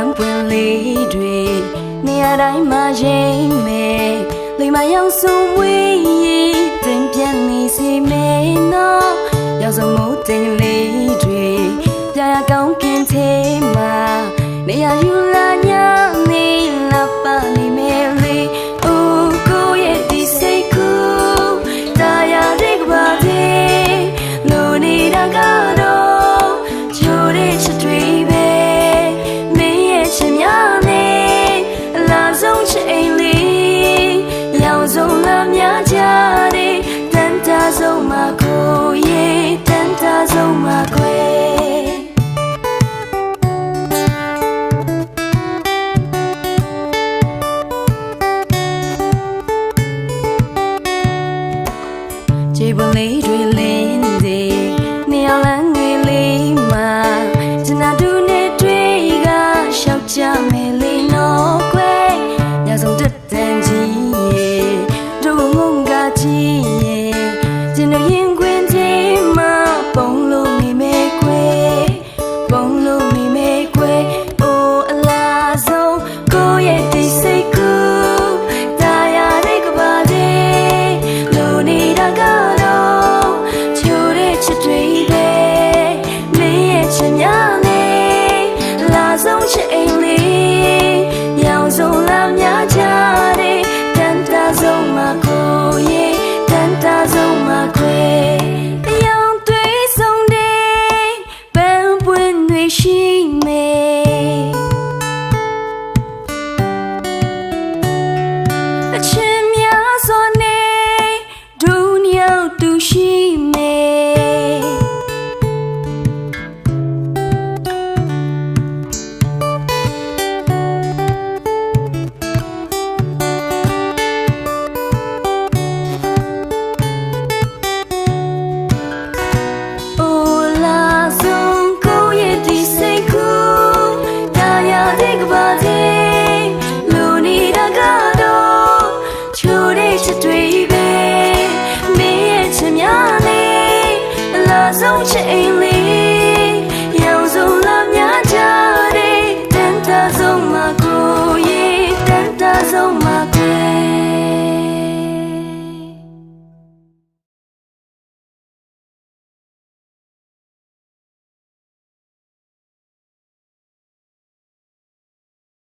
မ်းပွင့်လေးတွေနေရာတိုင်းမှာရိမ့်မယ်လိမ္မာရောက်ဆုံးဝေးရင်တင်ပြနေစီမယ်နော်ရောက်ဆုံးမို့တင်လေးတွေကြာရကောင်း လေးတွေလင်းစေနေအောင်လန်း ညနေလာဆုံးချိန်လေး 记忆里